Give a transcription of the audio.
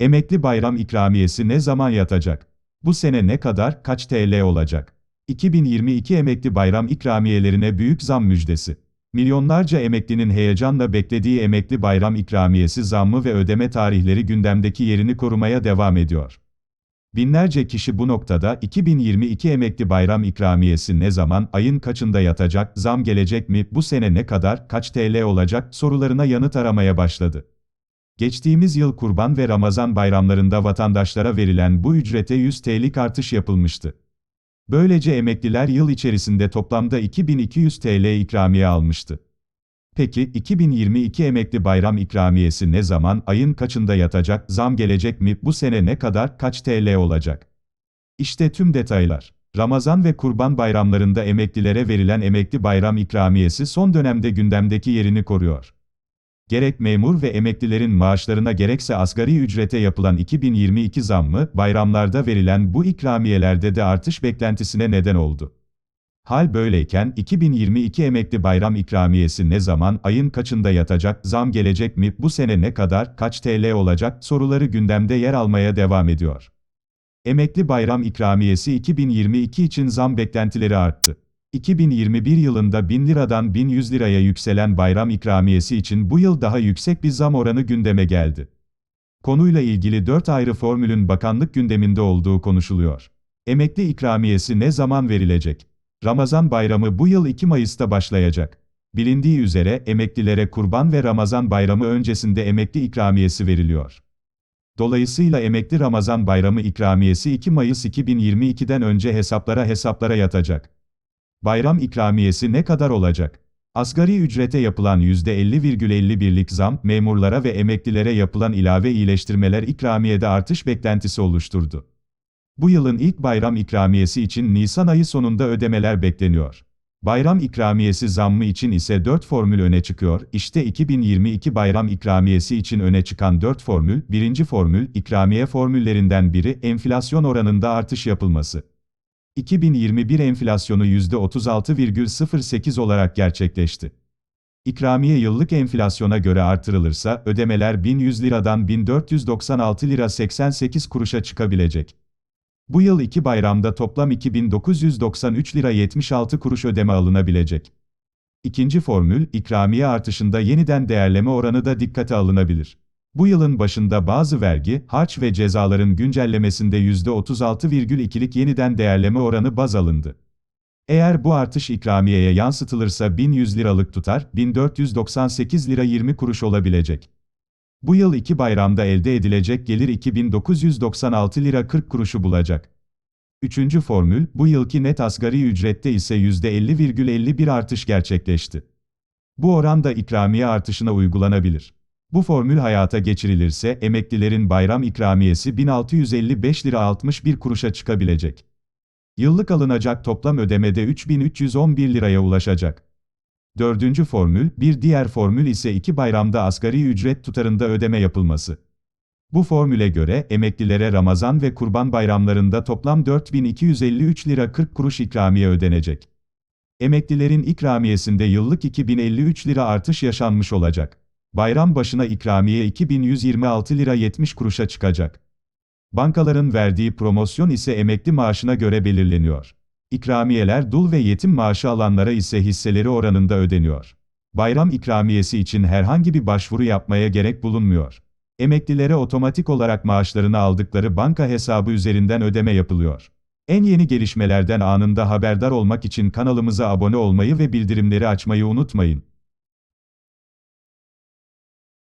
Emekli bayram ikramiyesi ne zaman yatacak? Bu sene ne kadar, kaç TL olacak? 2022 emekli bayram ikramiyelerine büyük zam müjdesi. Milyonlarca emeklinin heyecanla beklediği emekli bayram ikramiyesi zammı ve ödeme tarihleri gündemdeki yerini korumaya devam ediyor. Binlerce kişi bu noktada 2022 emekli bayram ikramiyesi ne zaman, ayın kaçında yatacak, zam gelecek mi, bu sene ne kadar, kaç TL olacak sorularına yanıt aramaya başladı. Geçtiğimiz yıl Kurban ve Ramazan bayramlarında vatandaşlara verilen bu ücrete 100 TL'lik artış yapılmıştı. Böylece emekliler yıl içerisinde toplamda 2200 TL ikramiye almıştı. Peki 2022 emekli bayram ikramiyesi ne zaman, ayın kaçında yatacak, zam gelecek mi, bu sene ne kadar, kaç TL olacak? İşte tüm detaylar. Ramazan ve Kurban bayramlarında emeklilere verilen emekli bayram ikramiyesi son dönemde gündemdeki yerini koruyor. Gerek memur ve emeklilerin maaşlarına gerekse asgari ücrete yapılan 2022 zammı, bayramlarda verilen bu ikramiyelerde de artış beklentisine neden oldu. Hal böyleyken 2022 emekli bayram ikramiyesi ne zaman, ayın kaçında yatacak, zam gelecek mi, bu sene ne kadar, kaç TL olacak soruları gündemde yer almaya devam ediyor. Emekli bayram ikramiyesi 2022 için zam beklentileri arttı. 2021 yılında 1000 liradan 1100 liraya yükselen bayram ikramiyesi için bu yıl daha yüksek bir zam oranı gündeme geldi. Konuyla ilgili 4 ayrı formülün bakanlık gündeminde olduğu konuşuluyor. Emekli ikramiyesi ne zaman verilecek? Ramazan bayramı bu yıl 2 Mayıs'ta başlayacak. Bilindiği üzere emeklilere Kurban ve Ramazan bayramı öncesinde emekli ikramiyesi veriliyor. Dolayısıyla emekli Ramazan bayramı ikramiyesi 2 Mayıs 2022'den önce hesaplara hesaplara yatacak. Bayram ikramiyesi ne kadar olacak? Asgari ücrete yapılan %50,51'lik zam, memurlara ve emeklilere yapılan ilave iyileştirmeler ikramiyede artış beklentisi oluşturdu. Bu yılın ilk bayram ikramiyesi için Nisan ayı sonunda ödemeler bekleniyor. Bayram ikramiyesi zammı için ise 4 formül öne çıkıyor. İşte 2022 bayram ikramiyesi için öne çıkan 4 formül. Birinci formül, ikramiye formüllerinden biri, enflasyon oranında artış yapılması. 2021 enflasyonu %36,08 olarak gerçekleşti. İkramiye yıllık enflasyona göre artırılırsa ödemeler 1100 liradan 1496 lira 88 kuruşa çıkabilecek. Bu yıl iki bayramda toplam 2993 lira 76 kuruş ödeme alınabilecek. İkinci formül, ikramiye artışında yeniden değerleme oranı da dikkate alınabilir. Bu yılın başında bazı vergi, harç ve cezaların güncellemesinde %36,2'lik yeniden değerleme oranı baz alındı. Eğer bu artış ikramiyeye yansıtılırsa 1100 liralık tutar, 1498 lira 20 kuruş olabilecek. Bu yıl iki bayramda elde edilecek gelir 2996 lira 40 kuruşu bulacak. Üçüncü formül, bu yılki net asgari ücrette ise %50,51 artış gerçekleşti. Bu oran da ikramiye artışına uygulanabilir. Bu formül hayata geçirilirse emeklilerin bayram ikramiyesi 1655 lira 61 kuruşa çıkabilecek. Yıllık alınacak toplam ödemede 3311 liraya ulaşacak. Dördüncü formül, bir diğer formül ise iki bayramda asgari ücret tutarında ödeme yapılması. Bu formüle göre emeklilere Ramazan ve Kurban bayramlarında toplam 4253 lira 40 kuruş ikramiye ödenecek. Emeklilerin ikramiyesinde yıllık 2053 lira artış yaşanmış olacak. Bayram başına ikramiye 2126 lira 70 kuruşa çıkacak. Bankaların verdiği promosyon ise emekli maaşına göre belirleniyor. İkramiyeler dul ve yetim maaşı alanlara ise hisseleri oranında ödeniyor. Bayram ikramiyesi için herhangi bir başvuru yapmaya gerek bulunmuyor. Emeklilere otomatik olarak maaşlarını aldıkları banka hesabı üzerinden ödeme yapılıyor. En yeni gelişmelerden anında haberdar olmak için kanalımıza abone olmayı ve bildirimleri açmayı unutmayın.